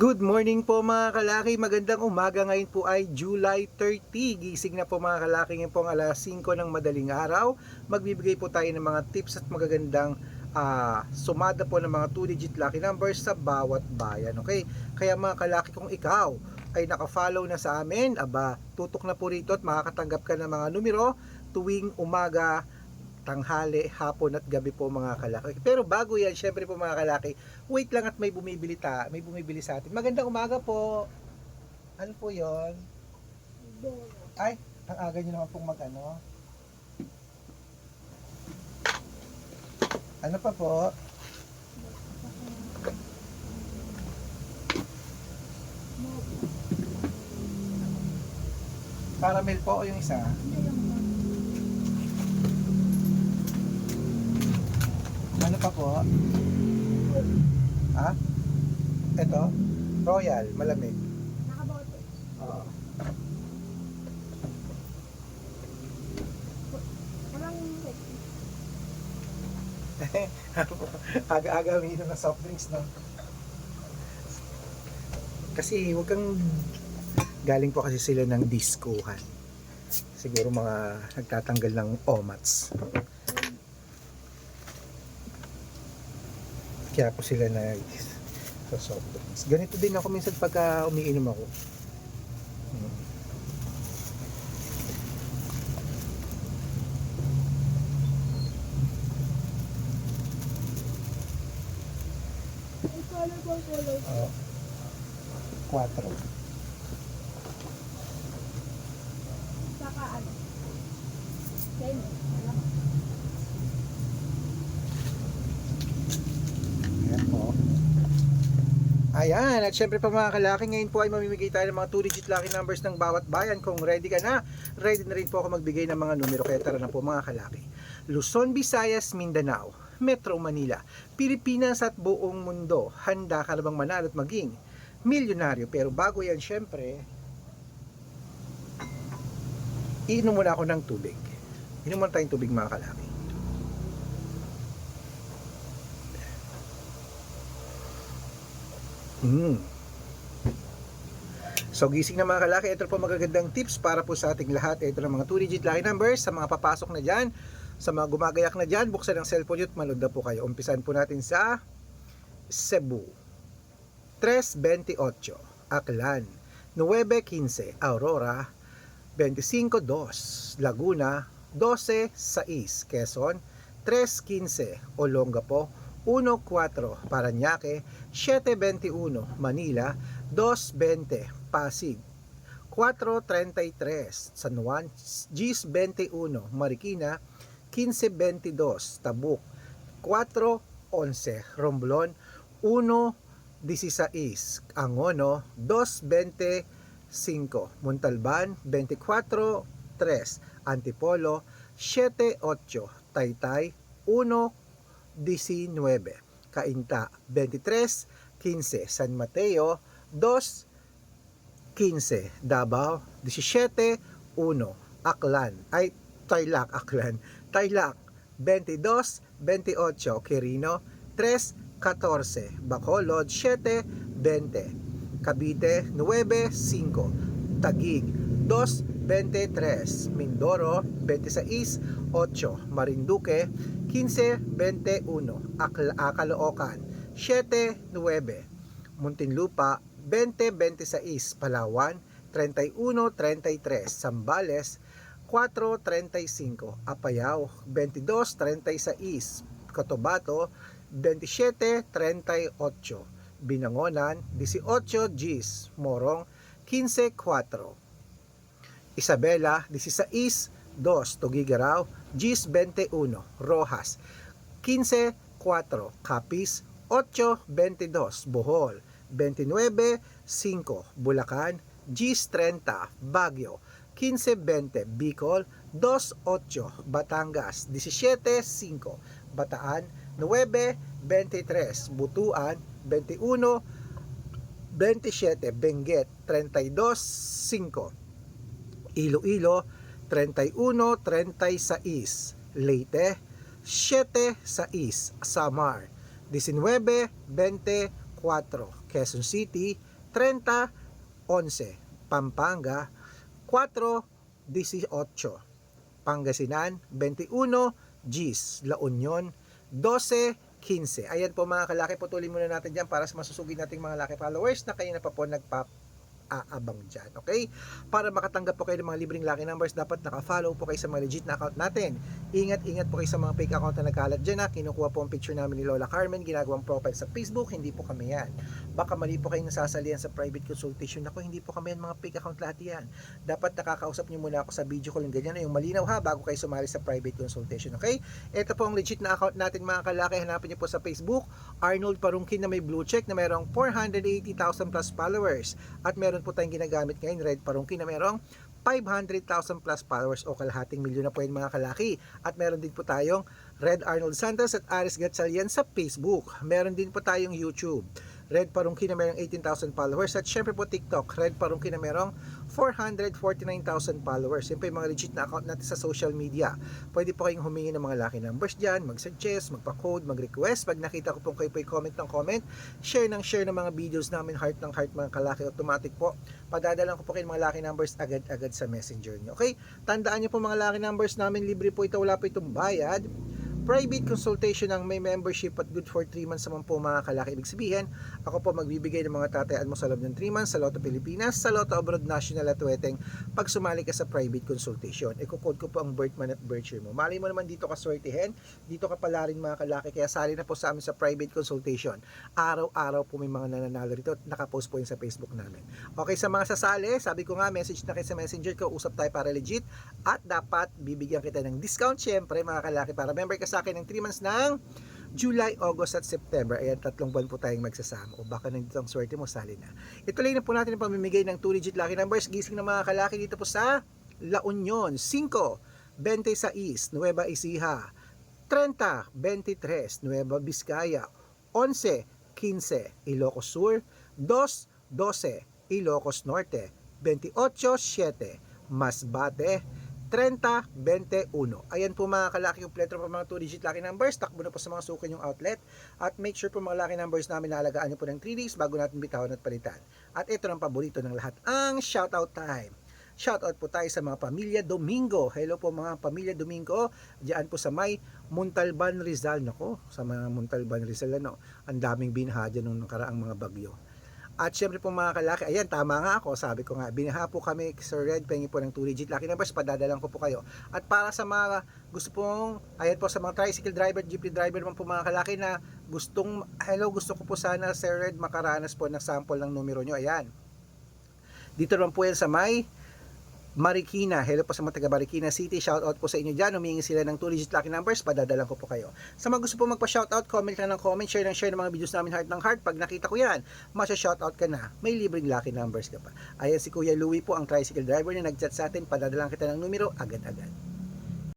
Good morning po mga kalaki, magandang umaga. Ngayon po ay July 30 Gising na po mga kalaki. Ngayon po ang alas 5 ng madaling araw. Magbibigay po tayo ng mga tips at magagandang ah, sumada po ng mga 2-digit lucky numbers sa bawat bayan Okay, kaya mga kalaki kung ikaw ay nakafollow na sa amin Aba, tutok na po rito at makakatanggap ka ng mga numero tuwing umaga tanghali, hapon at gabi po mga kalaki. Pero bago yan, syempre po mga kalaki, wait lang at may bumibili ta, may bumibili sa atin. Magandang umaga po. Ano po 'yon? Ay, ang aga niyo naman pong mag-ano. Ano pa po? Caramel po o yung isa? Pa po? Ha? Ito? Royal, malamig. Nakabote. Oo. Walang. Aga-aga umiinom ng soft drinks, no? Kasi huwag kang galing po kasi sila ng discohan. Siguro mga nagtatanggal ng omats. Kaya po sila nag sa soft drinks. Ganito din ako minsan pagka umiinom ako. Hmm. Oo. Quattro. Saka ano? Ten. Alam. Ayan po. Ayan, at syempre pa mga kalaki, ngayon po ay mamimigay tayo ng mga 2-digit lucky numbers ng bawat bayan. Kung ready ka na, ready na rin po ako magbigay ng mga numero. Kaya tara na po mga kalaki. Luzon, Visayas, Mindanao, Metro Manila, Pilipinas at buong mundo. Handa ka na bang manalo at maging milyonaryo? Pero bago yan, syempre, iinom muna ako ng tubig. Inom muna tayong tubig mga kalaki. Mm. So gising na mga kalaki, ito po magagandang tips para po sa ating lahat. Ito ng mga 2-digit lucky numbers sa mga papasok na dyan, sa mga gumagayak na dyan, buksan ang cellphone nyo at manood na po kayo. Umpisan po natin sa Cebu. 3.28 Aklan 9.15 Aurora 25.2 Laguna 12.6 Quezon 3.15 Olongapo 1.4 Paranaque 7.21 Manila 2.20 Pasig. 4.33 San Juan Gis 21 Marikina 15.22 Tabuk. 4.11 Romblon 1.16 Angono 2.25 Montalban 24.3 Antipolo 7.8 Taytay 1.19 Cainta 23.15 San Mateo 2.15 Davao 17.1 Aklan ay Tarlac Aklan Tarlac 22.28 Quirino 3.14 Bacolod 7.20 Cavite 9.5 Taguig 2.23 Mindoro 26.8 Marinduque 15.21 Akla- ah, Caloocan 7.9 Muntinlupa 20.26 Palawan 31.33 Zambales 4.35 Apayao 22.36 Cotabato 27.38 Binangonan 18 Gs Morong 15.4 Isabela 16 2 Tugigaraw Gs 21 Rojas. 15.4 Capiz 8.22 Bohol. 29.5 Bulacan. Gs 30 Baguio 15.20 Bicol. 2.8 Batangas. 17.5 Bataan. 9.23 Butuan. 21 27 Benguet. 32.5 Iloilo 31-36 Leyte 7-6 Samar 19-24 Quezon City, 30, 11, Pampanga, 4, 18, Pangasinan, 21, Gis, La Union, 12, 15. Ayan po mga kalaki, putulin muna natin dyan para sa masusugin nating mga laki followers na kayo na pa po nagpa aabang dyan, okay? Para makatanggap po kayo ng mga libreng lucky numbers, dapat naka-follow po kayo sa mga legit na account natin. Ingat-ingat po kayo sa mga fake account na nagkalat dyan na kinukuha po ang picture namin ni Lola Carmen, ginagawang profile sa Facebook, hindi po kami yan. Baka mali po kayo nasasalihan sa private consultation. Ako, hindi po kami yan, mga fake account lahat yan. Dapat nakakausap niyo muna ako sa video call ng ganyan, yung malinaw ha, bago kayo sumali sa private consultation, okay? Ito po ang legit na account natin mga kalaki, hanapin niyo po sa Facebook, Arnold Parungkin na may blue check na mayroong 480,000 plus followers. At meron po tayong ginagamit ngayon, Red Parungkin na mayroong 500,000 plus followers o kalahating milyon na po yun mga kalaki. At meron din po tayong Red Arnold Santos at Aris Gatchalian sa Facebook. Meron din po tayong YouTube. Red Parungki na mayroong 18,000 followers at syempre po TikTok, Red Parungki na mayroong 449,000 followers. Yan po yung mga legit na account natin sa social media. Pwede po kayong humingi ng mga lucky numbers dyan, mag-suggest, magpa-code, mag-request. Pag nakita ko po kayo po comment ng comment, share ng share ng mga videos namin, heart ng heart mga kalaki, automatic po. Padadalan ko po kayo ng mga lucky numbers agad-agad sa messenger nyo. Okay? Tandaan nyo po mga lucky numbers namin, libre po ito, wala po itong bayad private consultation ang may membership at good for 3 months naman po mga kalaki. Ibig sabihin, ako po magbibigay ng mga tatayaan mo sa loob ng 3 months sa Lotto Pilipinas, sa Lotto Abroad National at Weteng pag sumali ka sa private consultation. Iko-code ko po ang birth month at birth year mo. Mali mo naman dito ka swertihin, dito ka pala rin mga kalaki, kaya sali na po sa amin sa private consultation. Araw-araw po may mga nananalo rito at nakapost po yun sa Facebook namin. Okay, sa mga sasali, sabi ko nga, message na kayo sa messenger ko, usap tayo para legit at dapat bibigyan kita ng discount syempre mga kalaki para member ka sa akin ng 3 months ng July, August at September. Ayan, tatlong buwan po tayong magsasama. O baka nandito ang swerte mo, sali na. Ituloy na po natin ang pamimigay ng 2 digit lucky numbers. Gising ng mga kalaki dito po sa La Union. 5, 26, Nueva Ecija. 30, 23, Nueva Vizcaya. 11, 15, Ilocos Sur. 2, 12, Ilocos Norte. 28, 7, Masbate. 30-21. Ayan po mga kalaki yung pletro po mga 2-digit lucky numbers. Takbo na po sa mga suki yung outlet. At make sure po mga lucky numbers namin nalagaan nyo po ng 3 days bago natin bitawan at palitan. At ito ang paborito ng lahat, ang shoutout time. Shoutout po tayo sa mga pamilya Domingo. Hello po mga pamilya Domingo. Diyan po sa may Montalban Rizal. Nako, sa mga Montalban Rizal ano, ang daming binaha dyan nung nakaraang mga bagyo. At syempre po mga kalaki, ayan, tama nga ako, sabi ko nga, binaha po kami, Sir Red, pengi po ng 2 digit lucky numbers, padadalang ko po kayo. At para sa mga gusto pong, ayan po sa mga tricycle driver, jeepney driver naman po mga kalaki na gustong, hello, gusto ko po sana, Sir Red, makaranas po ng sample ng numero nyo, ayan. Dito naman po yan sa may Marikina. Hello po sa mga taga Marikina City. Shout out po sa inyo dyan. Humingi sila ng 2 digit lucky numbers. Padadalan ko po kayo. Sa mga gusto po magpa-shout out, comment lang ng comment, share ng share ng mga videos namin heart ng heart. Pag nakita ko yan, masya-shout out ka na. May libreng lucky numbers ka pa. Ayan si Kuya Louie po, ang tricycle driver na nag-chat sa atin. Padadalan kita ng numero agad-agad.